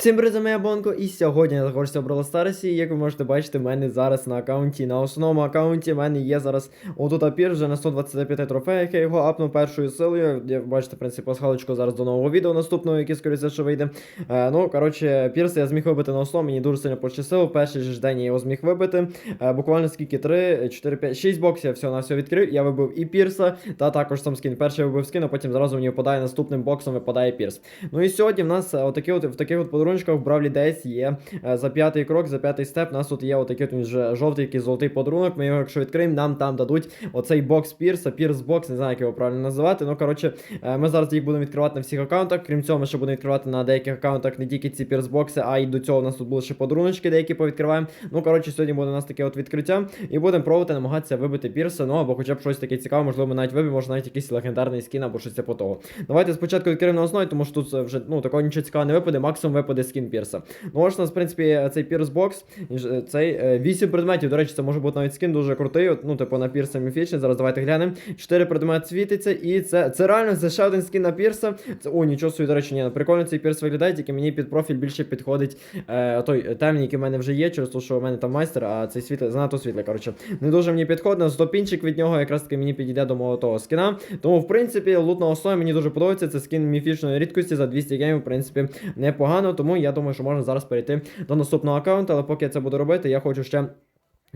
Всім привіт, я Бонко, і сьогодні я в Brawl Stars, як ви можете бачити, в мене зараз на аккаунті, на основному аккаунті в мене є зараз отут апір вже на 125 трофеях, я його апнув першою силою. Я бачите, в принципі, пасхалочку зараз до нового відео наступного, яке скоріше що вийде. Е, ну, коротше, пірс я зміг вибити на основу, мені дуже сильно пощастило. Перший же день я його зміг вибити. Е, буквально скільки 3, 4, 5, 6 боксів я всього на все відкрив. Я вибив і пірса, та також сам скін. Перший вибив скін, а потім зразу мені випадає наступним боксом, випадає пірс. Ну і сьогодні в нас е, отакі от, в таких от подарунках в Бравлі Дейс є е, за п'ятий крок, за п'ятий степ. У нас тут є отакий вже жовтий якийсь золотий подарунок. Ми його, якщо відкриємо, нам там дадуть оцей бокс пірса, пірс бокс, не знаю, як його правильно називати. Ну коротше, е, ми зараз їх будемо відкривати на всіх аккаунтах. Крім цього, ми ще будемо відкривати на деяких аккаунтах не тільки ці пірс бокси, а й до цього у нас тут були ще подаруночки, деякі повідкриваємо. Ну коротше, сьогодні буде у нас таке от відкриття. І будемо пробувати намагатися вибити пірса. Ну або хоча б щось таке цікаве, можливо, ми навіть виб'ємо, може навіть якийсь легендарний скін або щось по того. Давайте спочатку відкриємо на основі, тому що тут вже ну такого нічого цікавого не випаде, максимум випаде скін пірса. Ну ось у нас, в принципі, цей пірс бокс, е, цей е, 8 предметів. До речі, це може бути навіть скін дуже крутий. От, ну, типу на пірса міфічний. Зараз давайте глянемо. 4 предмети світиться, і це це реально це ще один скін на пірса. Це о, нічого собі, до речі, ні. Прикольно цей пірс виглядає, тільки мені під профіль більше підходить е, той темний, який в мене вже є, через те, що у мене там майстер, а цей світлий, занадто світлий. Коротше, не дуже мені підходить. Стопінчик від нього якраз таки мені підійде до мого того скіна. Тому, в принципі, лут на основі мені дуже подобається. Це скін міфічної рідкості за 200 геймів, в принципі, непогано. Тому я думаю, що можна зараз перейти до наступного аккаунту, але поки я це буду робити, я хочу ще.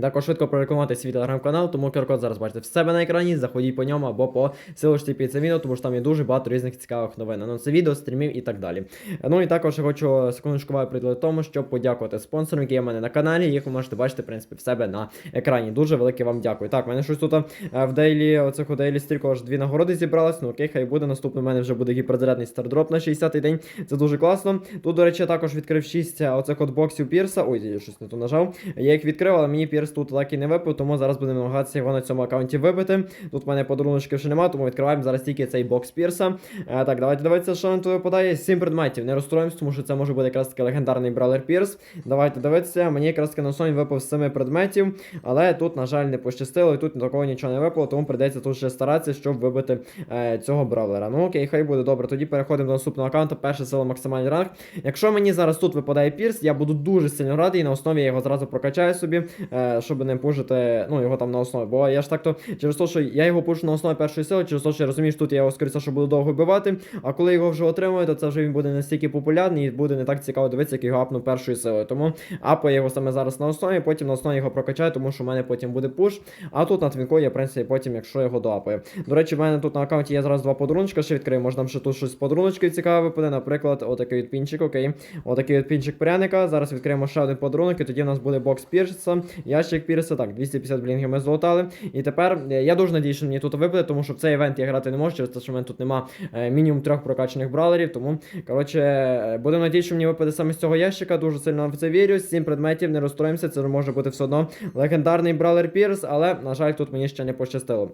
Також швидко прорекламувати свій телеграм-канал, тому QR-код зараз бачите в себе на екрані, заходіть по ньому або по силочці під це відео, тому що там є дуже багато різних цікавих новин. Анонси відео, стрімів і так далі. Ну і також я хочу секундочку приділити тому, щоб подякувати спонсорам, які є в мене на каналі. Їх ви можете бачити, в принципі, в себе на екрані. Дуже велике вам дякую. Так, в мене щось тут е, в дейлі, оцих у дейлі стрільку аж дві нагороди зібралось. Ну окей, хай буде. Наступний в мене вже буде гіперзарядний стардроп на 60-й день. Це дуже класно. Тут, до речі, також відкрив 6 оцих от боксів Пірса. Ой, я щось не то нажав. Я їх відкрив, але мені Пірс тут так і не випив, тому зараз будемо намагатися його на цьому аккаунті вибити. Тут в мене подаруночків ще немає, тому відкриваємо зараз тільки цей бокс Пірса. Е, так, давайте дивитися, що нам тут випадає. 7 предметів. Не розстроїмось, тому що це може бути якраз таки легендарний бралер Пірс. Давайте дивитися. Мені якраз таки на сон випав з 7 предметів, але тут, на жаль, не пощастило, і тут такого нічого не випало, тому прийдеться тут ще старатися, щоб вибити е, цього бравлера. Ну окей, хай буде добре. Тоді переходимо до наступного аккаунту. Перша сила максимальний ранг. Якщо мені зараз тут випадає Пірс, я буду дуже сильно радий, і на основі я його зразу прокачаю собі, е, щоб не пужити ну, його там на основі. Бо я ж так то через те, що я його пушу на основі першої сили, через те, що я розумію, що тут я його скоріше, що буду довго вбивати. А коли його вже отримую, то це вже він буде настільки популярний і буде не так цікаво дивитися, як його апну першою силою. Тому апаю його саме зараз на основі, потім на основі його прокачаю, тому що в мене потім буде пуш. А тут на твінку я, в принципі, потім, якщо його доапаю. До речі, в мене тут на аккаунті є зараз два подаруночка, ще відкрию. Можна ще тут щось з подаруночків цікаве випаде. Наприклад, отакий от пінчик, окей. Отакий от пінчик пряника. Зараз відкриємо ще один подарунок, і тоді в нас буде бокс пірса, ящик пірса. Так, 250 блінгів ми злотали. І тепер е, я дуже надію, що мені тут випаде, тому що в цей івент я грати не можу, через те, що в мене тут нема е, мінімум трьох прокачаних бралерів. Тому, коротше, е, будемо надіятися, що мені випаде саме з цього ящика. Дуже сильно в це вірю. Сім предметів, не розстроїмося, це може бути все одно легендарний бралер Пірс, але, на жаль, тут мені ще не пощастило.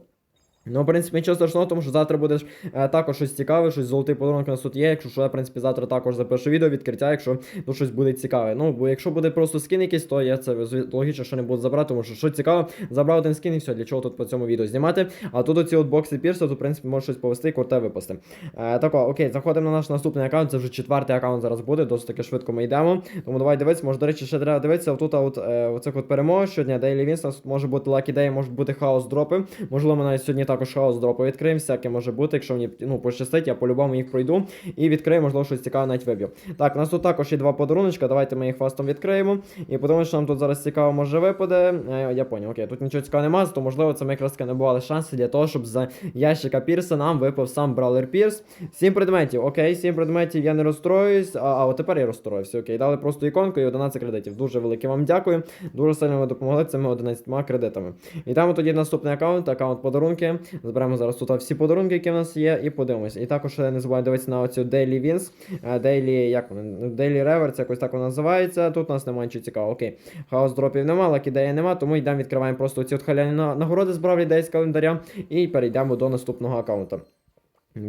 Ну, в принципі, нічого страшного, тому що завтра буде е, також щось цікаве, щось золотий подарунок у нас тут є. Якщо що, я, в принципі, завтра також запишу відео відкриття, якщо тут щось буде цікаве. Ну, бо якщо буде просто скін якийсь, то я це логічно, що не буду забрати, тому що що цікаво, забрав один скін і все, для чого тут по цьому відео знімати. А тут оці от бокси пірса, тут, в принципі, може щось повести і круте випасти. Е, тако, окей, заходимо на наш наступний аккаунт, це вже четвертий аккаунт зараз буде, досить таки швидко ми йдемо. Тому давай дивитися, може, до речі, ще треба дивитися, отут, от, е, оцих от перемог щодня, Daily Wins, може бути Lucky Day, можуть бути хаос дропи. Можливо, ми навіть сьогодні також хаос дропи відкриємо, всяке може бути, якщо мені ну, пощастить, я по-любому їх пройду і відкрию, можливо, щось цікаве навіть виб'ю. Так, у нас тут також є два подаруночка, давайте ми їх фастом відкриємо. І подивимося, що нам тут зараз цікаво може випаде. Е, я поняв, окей, тут нічого цікавого немає, то можливо це ми якраз таки набували шанси для того, щоб з ящика Пірса нам випав сам Бравлер Пірс. Сім предметів, окей, сім предметів, я не розстроююсь. А, а от тепер я розстроївся, окей. Дали просто іконку і 11 кредитів. Дуже велике вам дякую. Дуже сильно ви допомогли цими 11 кредитами. І там тоді наступний аккаунт, аккаунт подарунки. Зберемо зараз тут всі подарунки, які в нас є, і подивимось. І також е, не забувайте дивитися на оцю Daily Wins. е, Daily, як вони? Daily Reverse, якось так вона називається. Тут у нас немає нічого цікавого. Окей. Хаос дропів нема, лакідеї нема, тому йдемо відкриваємо просто ці от халяні нагороди з Бравлі десь календаря і перейдемо до наступного аккаунта.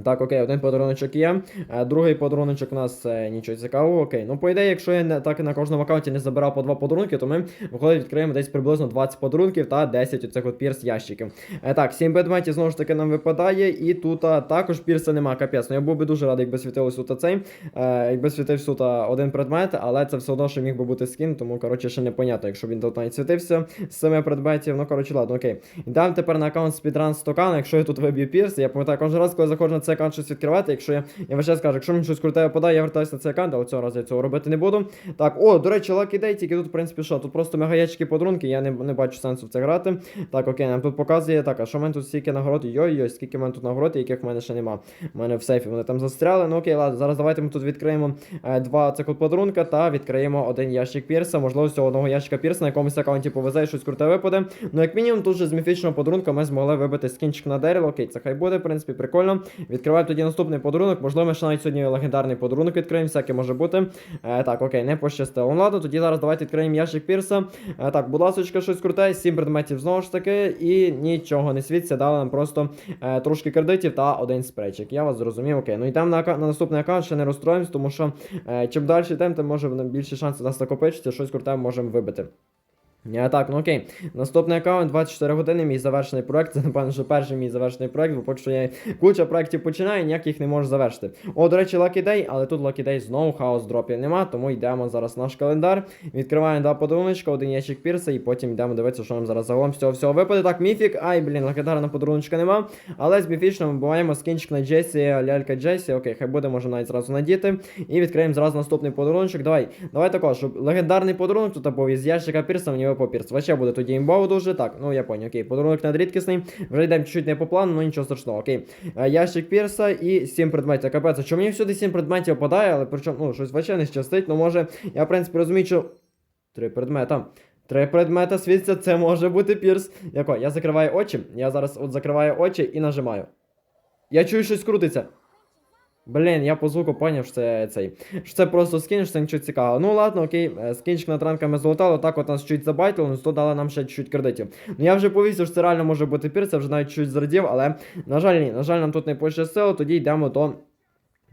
Так, окей, один подаруночок є. Е, Другий подаруночок у нас е, нічого цікавого. Окей. Ну, по ідеї, якщо я не, так на кожному аккаунті не забирав по два подарунки, то ми виходить відкриємо десь приблизно 20 подарунків та 10 оцих от пірс ящиків. Е, так, 7 предметів знову ж таки нам випадає, і тут також пірса нема, капець. Ну я був би дуже радий, якби світилось тут цей. Якби світився тут один предмет, але це все одно, що міг би бути скін, тому коротше ще непонятно, якщо він тут навіть світився з семи предметів. Ну коротше, ладно, окей. Йдемо тепер на аккаунт Speedrun Стокана. Якщо я тут виб'ю пірс, я пам'ятаю, кожен раз, коли заходжу на цей аккаунт щось відкривати, якщо я. Я весь час кажу, якщо мені щось круте випадає, я вертаюся на цей аккаунт, але цього разу я цього робити не буду. Так, о, до речі, Lucky Day, тільки тут, в принципі, що? Тут просто мегаячки подарунки, я не, не бачу сенсу в це грати. Так, окей, нам тут показує, так, а що в мене тут стільки нагород? Йой-йой, скільки в мене тут нагород, яких в мене ще нема. У мене в сейфі вони там застряли. Ну окей, ладно, зараз давайте ми тут відкриємо е, два цих подарунка та відкриємо один ящик пірса. Можливо, цього одного ящика пірса на якомусь аккаунті повезе і щось круте випаде. Ну, як мінімум, тут же з міфічного подарунка ми змогли вибити скінчик на дерево. Окей, це хай буде, в принципі, прикольно. Відкриваю тоді наступний подарунок. Можливо, ми ще навіть сьогодні легендарний подарунок відкриємо, всяке може бути. Е, так, окей, не пощастило. Ну ладно, тоді зараз давайте відкриємо ящик пірса. Е, так, будь ласка, щось круте, 7 предметів знову ж таки, і нічого не світиться, дали нам просто е, трошки кредитів та один спрейчик. Я вас зрозумів, окей. Ну йдемо на, на наступний аккаунт, ще не розстроїмось, тому що е, чим далі йдемо, тим може більше шансів нас накопичити, щось круте можемо вибити. А, так, ну окей. Наступний аккаунт 24 години, мій завершений проект. Це, напевно, що перший мій завершений проект, бо поки що я куча проєктів починаю, ніяк їх не можу завершити. О, до речі, Lucky Day, але тут Lucky Day знову хаос дропів нема, тому йдемо зараз в наш календар. Відкриваємо два подаруночка, один ящик пірса, і потім йдемо дивитися, що нам зараз загалом з цього всього випаде. Так, міфік, ай, блін, легендарного подаруночка нема. Але з міфічним буваємо скінчик на Джесі, лялька Джесі. Окей, хай буде, може навіть зразу надіти. І відкриємо зразу наступний подаруночок. Давай, давай також, щоб легендарний подарунок тут був із ящика пірса, мені пірс. Вообще буде тоді імбово дуже. Так, ну я понял, окей, подарунок надрідкісний. Вже йдемо чуть-чуть не по плану, ну нічого страшного, окей. Е, Ящик пірса і 7 предметів. Капець, чому мені всюди 7 предметів випадає, але причому, ну, щось вообще не щастить, ну може, я в принципі розумію, що. Три предмета. Три предмета світяться, це може бути пірс. Яко? Я закриваю очі. Я зараз от закриваю очі і нажимаю. Я чую, щось крутиться. Блін, я по звуку поняв, що це цей. Що це просто скін, це нічого цікавого. Ну ладно, окей, е, скінчик над ранками золотало, так от нас чуть забайтили, ну то дали нам ще чуть кредитів. Ну я вже повісив, що це реально може бути пір, це вже навіть чуть зрадів, але на жаль, ні, на жаль, нам тут не пощастило, тоді йдемо до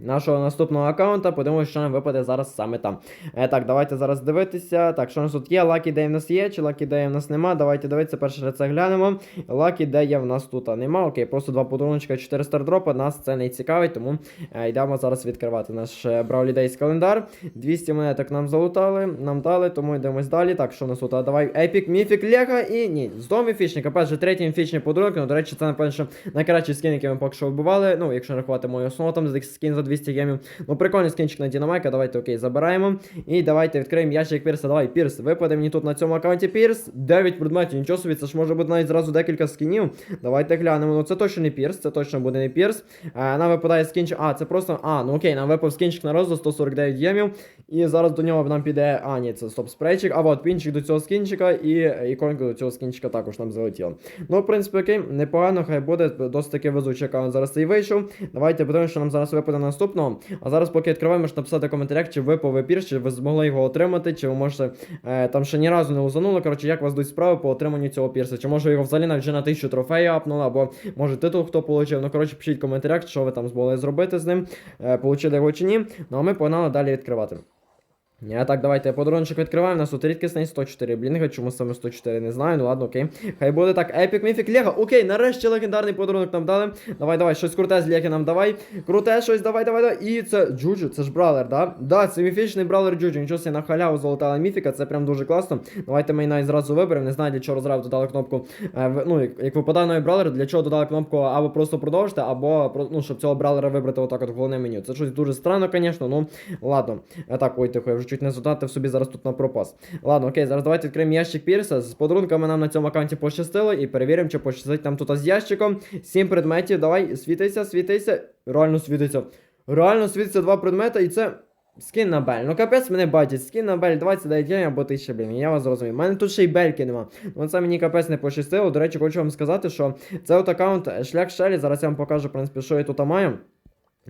нашого наступного аккаунта. Подивимося, що нам випаде зараз саме там. Е, так, давайте зараз дивитися. Так, що у нас тут є? Lucky Day в нас є, чи Lucky Day в нас нема. Давайте дивитися, перше це глянемо. Lucky Day в нас тут нема. Окей, просто два подаруночка, 4 стардропа. Нас це не цікавить, тому е, йдемо зараз відкривати наш е, Brawly Days календар. 200 монеток нам залутали, нам дали, тому йдемось далі. Так, що у нас тут? Давай Епік, Міфік, Лего і ні. Знову міфічник. Опять же, третій міфічний подарунок. Ну, до речі, це напевно, найкращий скін, який ми поки що вбивали. Ну, якщо рахувати мою основу, там скін за 200 гемів. Ну, прикольний скінчик на Дінамайка. Давайте окей, забираємо. І давайте відкриємо ящик Пірса. Давай, Пірс, випаде мені тут на цьому аккаунті Пірс. 9 предметів, нічого собі, це ж може бути навіть зразу декілька скінів. Давайте глянемо. Ну, це точно не Пірс, це точно буде не Пірс. А, нам випадає скінчик. А, це просто. А, ну окей, нам випав скінчик на розу 149 гемів. І зараз до нього нам піде. А, ні, це стоп спрейчик. А от пінчик до цього скінчика і іконка до цього скінчика також нам залетіла. Ну, в принципі, окей, непогано, хай буде. Досить таки везучий аккаунт зараз цей вийшов. Давайте подивимося, що нам зараз випаде наступного. А зараз, поки відкриваємо, можете написати в коментарях, чи випав епір, чи ви змогли його отримати, чи ви можете е, там ще ні разу не узанули. Коротше, як вас дуть справи по отриманню цього пірса? Чи може його взагалі навіть на тисячу трофеїв апнули, або може титул хто отримав. Ну, коротше, пишіть в коментарях, що ви там змогли зробити з ним, е, його чи ні. Ну а ми погнали далі відкривати. Я так, давайте подарунчик відкриваємо. У нас тут рідкісний 104 блінга. Чому саме 104, не знаю. Ну ладно, окей. Хай буде так. Епік міфік Лего. Окей, нарешті легендарний подарунок нам дали. Давай, давай, щось круте з Леги нам давай. Круте щось, давай, давай, давай. І це Джуджу, це ж бравлер, да? Да, це міфічний бравлер Джуджу. Нічого собі на халяву золотала міфіка, це прям дуже класно. Давайте ми навіть зразу виберемо. Не знаю, для чого розрав додали кнопку. Е, ну, як, випадає новий бравлер, для чого додали кнопку або просто продовжити, або ну, щоб цього бравлера вибрати отак от головне меню. Це щось дуже странно, звісно, ну ладно. Е, так, ой, тихо, я вже чуть не задатив собі зараз тут на пропас. Ладно, окей, зараз давайте відкриємо ящик Пірса. З подарунками нам на цьому аккаунті пощастило і перевіримо, чи пощастить нам тут з ящиком. Сім предметів. Давай, світися, світися. Реально світиться. Реально світиться два предмета, і це. Скін на Бель. Ну капець мене бачить. Скін на Бель 29 гривень або 1000 блін. Я вас зрозумів. У мене тут ще й бельки нема. Ну це мені капець не пощастило. До речі, хочу вам сказати, що це от аккаунт шлях Шелі. Зараз я вам покажу, в принципі, що я тут маю.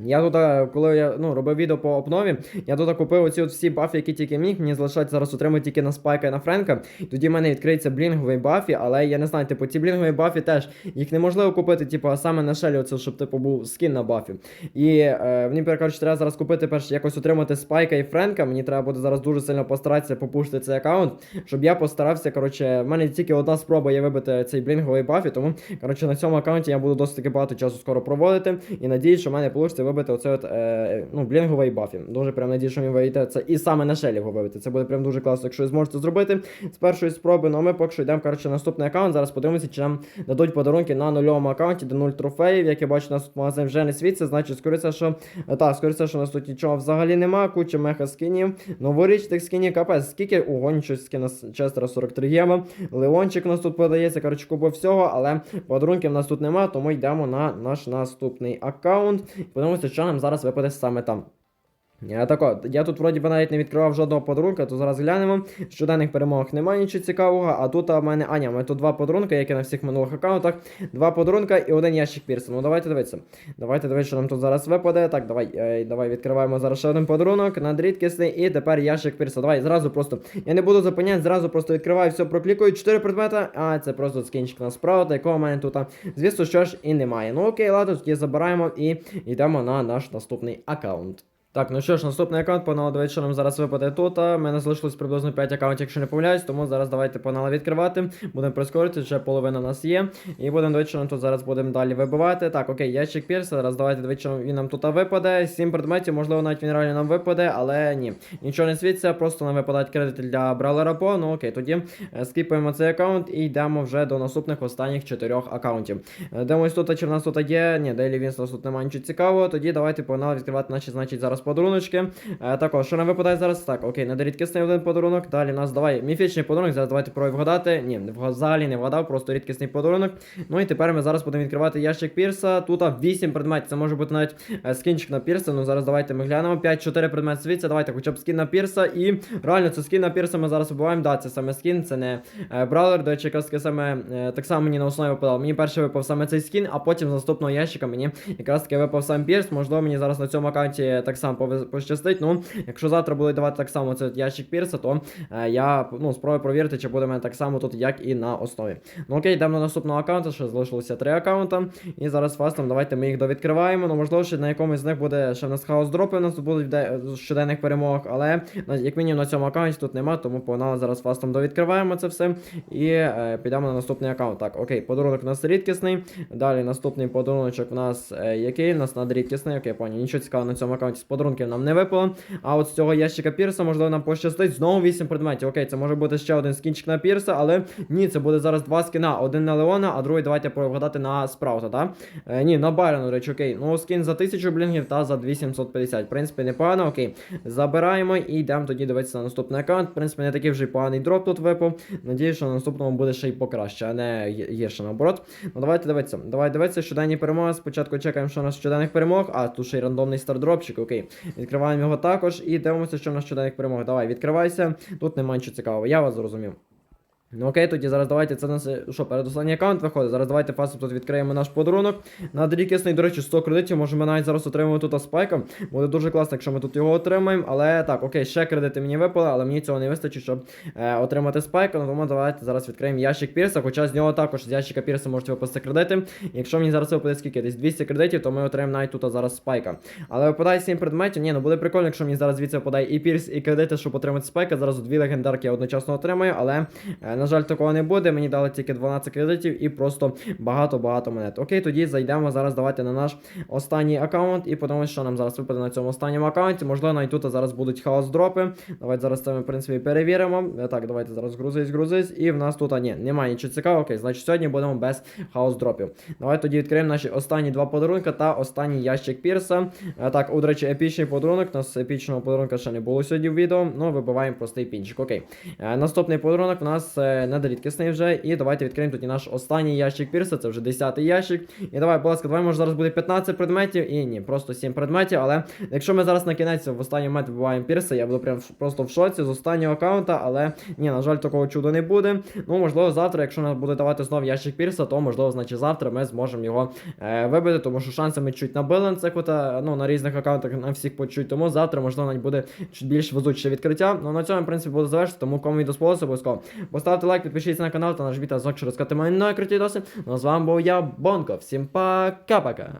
Я тут, е, коли я ну, робив відео по обнові, я тут купив оці от всі бафи, які тільки міг. Мені залишається зараз отримати тільки на спайка і на Френка. Тоді в мене відкриється блінговий бафі, але я не знаю, типу, ці блінгові бафі теж їх неможливо купити, типу, саме на шелі, оце, щоб типу був скін на бафі. І е, мені коротше, треба зараз купити перш якось отримати спайка і Френка. Мені треба буде зараз дуже сильно постаратися попушити цей аккаунт, щоб я постарався. Коротше, в мене тільки одна спроба є вибити цей блінговий бафі, тому коротше на цьому аккаунті я буду досить таки багато часу скоро проводити. І надіюсь, що в мене вийде вибити оцей от, е, ну, блінговий бафі. Дуже прям надію, що він вийде це і саме на шелі вибити. Це буде прям дуже класно, якщо ви зможете зробити з першої спроби. Ну а ми поки що йдемо коротше, наступний аккаунт. Зараз подивимося, чи нам дадуть подарунки на нульовому аккаунті, де 0 трофеїв. Як я бачу, у нас тут магазин вже не світиться, значить, скоріше, що е, так, скоріше, що у нас тут нічого взагалі нема. Куча меха скінів. Новорічних скінів, капець, скільки ого, нічого скіна Честера 43 єма. Леончик у нас тут подається, коротше, купа всього, але подарунків у нас тут нема, тому йдемо на наш наступний аккаунт. Подивимося, що нам зараз випаде саме там. Я тако, я тут вроді би навіть не відкривав жодного подарунка, то зараз глянемо. Щоденних перемог немає нічого цікавого, а тут у мене. А, ні, у мене тут два подарунка, як і на всіх минулих аккаунтах. Два подарунка і один ящик пірса. Ну давайте дивитися. Давайте дивитися, що нам тут зараз випаде. Так, давай, е, давай відкриваємо зараз ще один подарунок, надрідкісний, і тепер ящик пірса. Давай, зразу просто. Я не буду зупиняти, зразу просто відкриваю, все проклікую. Чотири предмета. А, це просто скінчик на справа, якого в мене тут, звісно, що ж і немає. Ну окей, ладно, тоді забираємо і йдемо на наш наступний аккаунт. Так, ну що ж, наступний аккаунт, погнали, давайте, що нам зараз випаде тут. У мене залишилось приблизно 5 аккаунтів, якщо не помиляюсь, тому зараз давайте погнали відкривати. Будемо прискорити, вже половина у нас є. І будемо дивитися, що нам тут зараз будемо далі вибивати. Так, окей, ящик пірса. Зараз давайте дивитися, що він нам тут випаде. 7 предметів, можливо, навіть він реально нам випаде, але ні. Нічого не світиться, просто нам випадають кредити для Бравлера По. Ну окей, тоді е, скіпаємо цей аккаунт і йдемо вже до наступних останніх 4 аккаунтів. Е, Дивимось тут, чи в нас тут є. Ні, Daily Wins у нас тут немає нічого цікавого. Тоді давайте погнали відкривати наші, значить, зараз подаруночки. Е, також, що нам випадає зараз? Так, окей, надрідкісний один подарунок. Далі нас давай міфічний подарунок. Зараз давайте пробуємо вгадати. Ні, взагалі не вгадав, просто рідкісний подарунок. Ну і тепер ми зараз будемо відкривати ящик Пірса. Тут 8 предметів. Це може бути навіть е, скінчик на Пірса. Ну зараз давайте ми глянемо. 5-4 предмети світця. Давайте хоча б скін на Пірса. І реально, це скін на Пірса ми зараз вибиваємо. Да, це саме скін, це не е, браулер. До речі, якраз саме так само мені на основі випадав. Мені перший випав саме цей скін, а потім з наступного ящика мені якраз таки випав сам Пірс. Можливо, мені зараз на цьому аккаунті так само повез- пощастить. Ну, якщо завтра будуть давати так само цей ящик Пірса, то е, я ну, спробую провірити, чи буде в мене так само тут, як і на основі. Ну окей, йдемо до наступного аккаунту, ще залишилося три аккаунта. І зараз фастом давайте ми їх довідкриваємо. Ну, можливо, ще на якомусь з них буде ще в нас хаос дропи, у нас будуть де- щоденних перемог, але як мінімум на цьому аккаунті тут нема, тому погнали зараз фастом довідкриваємо це все. І е, підемо на наступний аккаунт. Так, окей, подарунок у нас рідкісний. Далі наступний подаруночок у нас е, який? У нас надрідкісний. Окей, понял. Нічого цікавого на цьому аккаунті з подарунків нам не випало. А от з цього ящика Пірса, можливо, нам пощастить. Знову 8 предметів. Окей, це може бути ще один скінчик на Пірса, але ні, це буде зараз два скіна. Один на Леона, а другий давайте вгадати на Спраута, так? Е, ні, на Байрона, до речі, окей. Ну, скін за 1000 блінгів та за 2750. В принципі, непогано, окей. Забираємо і йдемо тоді дивитися на наступний аккаунт. В принципі, не такий вже поганий дроп тут випав. Надіюсь, що на наступному буде ще й покраще, а не гі- гірше наоборот. Ну давайте дивитися. Давай дивитися, щоденні перемоги. Спочатку чекаємо, що у нас щоденних перемог. А, тут ще й рандомний стардропчик, окей. Відкриваємо його також і дивимося, що в нас щоденних перемог. Давай, відкривайся. Тут немає нічого цікавого. Я вас зрозумів. Ну окей, тоді зараз давайте це нас що, передостанній аккаунт виходить. Зараз давайте фастом тут відкриємо наш подарунок. На рідкісний, до речі, 100 кредитів. Може ми навіть зараз отримаємо тут спайка. Буде дуже класно, якщо ми тут його отримаємо. Але так, окей, ще кредити мені випали, але мені цього не вистачить, щоб е, отримати спайка. Ну тому давайте зараз відкриємо ящик Пірса. Хоча з нього також з ящика Пірса можуть випасти кредити. Якщо мені зараз випаде скільки? Десь 200 кредитів, то ми отримаємо навіть тут зараз спайка. Але випадає 7 предметів. Ні, ну буде прикольно, якщо мені зараз звідси випадає і Пірс, і кредити, щоб отримати спайка. Зараз дві легендарки я одночасно отримаю, але, е, на жаль, такого не буде. Мені дали тільки 12 кредитів і просто багато-багато монет. Окей, тоді зайдемо зараз. Давайте на наш останній аккаунт і подивимося, що нам зараз випаде на цьому останньому аккаунті. Можливо, навіть тут зараз будуть хаос дропи. Давайте зараз це ми, в принципі, перевіримо. Е, Так, давайте зараз грузись, грузись. І в нас тут, а ні, немає нічого цікавого. Окей, значить сьогодні будемо без хаос дропів. Давайте тоді відкриємо наші останні два подарунка та останній ящик Пірса. Е, Так, о, до речі, епічний подарунок. У нас епічного подарунка ще не було сьогодні в відео. Ну, вибиваємо простий пінчик. Окей. Е, Наступний подарунок у нас недорідкісний вже. І давайте відкриємо тоді наш останній ящик пірса, це вже 10-й ящик. І давай, будь ласка, давай, може зараз буде 15 предметів. І ні, просто 7 предметів. Але якщо ми зараз на кінець в останній момент вибиваємо пірса, я буду прям просто в шоці з останнього аккаунта, але ні, на жаль, такого чуда не буде. Ну, можливо, завтра, якщо нам буде давати знов ящик пірса, то можливо, значить завтра ми зможемо його е, вибити, тому що шанси ми чуть набили на цих от, е, ну, на різних аккаунтах на всіх по чуть. Тому завтра, можливо, навіть буде чуть більш везуче відкриття. Ну на цьому, в принципі, буду завершити. Тому кому відео сподобалося, обов'язково поставте лайк, підпишіться на канал та нажміть на звук, щоб розказати мої нові круті доси. Ну а з вами був я, Бонко. Всім пока-пока.